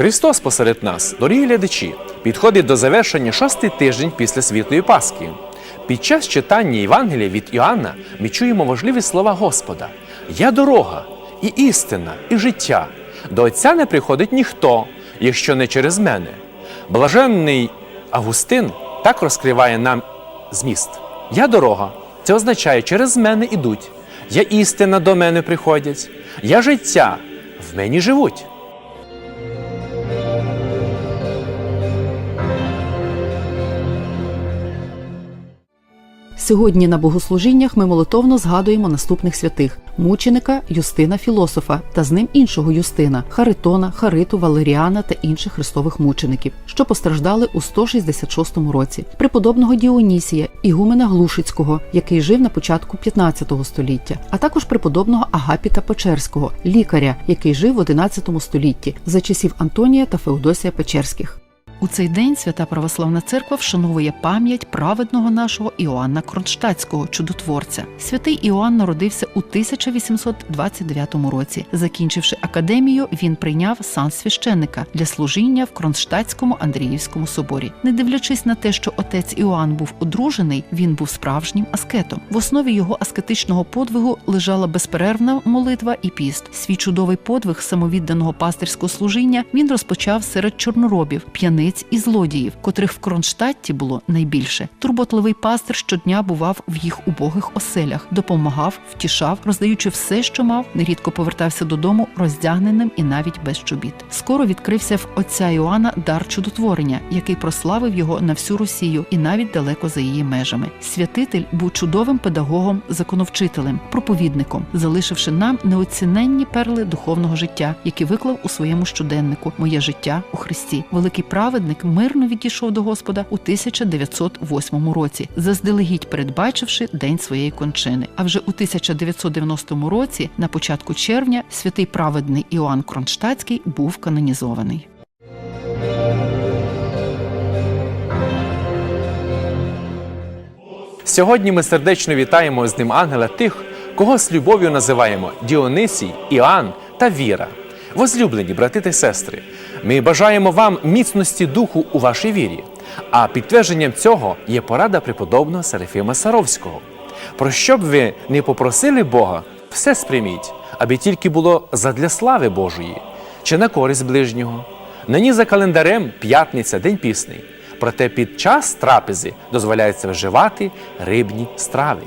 Христос посеред нас, дорогі глядачі, підходить до завершення шостий тиждень після Світлої Пасхи. Під час читання Євангелія від Іоанна ми чуємо важливі слова Господа: Я дорога, і істина, і життя. До Отця не приходить ніхто, якщо не через мене. Блаженний Августин так розкриває нам зміст. Я дорога. Це означає, через мене ідуть. Я істина до мене приходять. Я життя, в мені живуть. Сьогодні на богослужіннях ми молитовно згадуємо наступних святих: мученика Юстина Філософа та з ним іншого Юстина, Харитона, Хариту, Валеріана та інших христових мучеників, що постраждали у 166 році, преподобного Діонісія, ігумена Глушицького, який жив на початку 15 століття, а також преподобного Агапіта Печерського, лікаря, який жив в 11 столітті за часів Антонія та Феодосія Печерських. У цей день свята православна церква вшановує пам'ять праведного нашого Іоанна Кронштадтського чудотворця. Святий Іоанн народився у 1829 році. Закінчивши академію, він прийняв сан священника для служіння в Кронштадтському Андріївському соборі. Не дивлячись на те, що отець Іоанн був одружений, він був справжнім аскетом. В основі його аскетичного подвигу лежала безперервна молитва і піст. Свій чудовий подвиг самовідданого пастирського служіння він розпочав серед чорноробів, п'яниць і злодіїв, котрих в Кронштадті було найбільше. Турботливий пастир щодня бував в їх убогих оселях, допомагав, втішав, роздаючи все, що мав, нерідко повертався додому роздягненим і навіть без чобіт. Скоро відкрився в отця Іоанна дар чудотворення, який прославив його на всю Росію і навіть далеко за її межами. Святитель був чудовим педагогом, законовчителем, проповідником, залишивши нам неоціненні перли духовного життя, які виклав у своєму щоденнику Моє життя у Христі. Великий праведник мирно відійшов до Господа у 1908 році, заздалегідь передбачивши день своєї кончини. А вже у 1990 році, на початку червня, святий праведний Іоанн Кронштадтський був канонізований. Сьогодні ми сердечно вітаємо з ним ангела тих, кого з любов'ю називаємо Діонисій, Іоанн та Віра. Возлюблені брати та сестри, ми бажаємо вам міцності духу у вашій вірі. А підтвердженням цього є порада преподобного Серафіма Саровського. Про що б ви не попросили Бога, все сприйміть, аби тільки було задля слави Божої чи на користь ближнього. Нині за календарем п'ятниця, день пісний. Проте під час трапези дозволяється вживати рибні страви.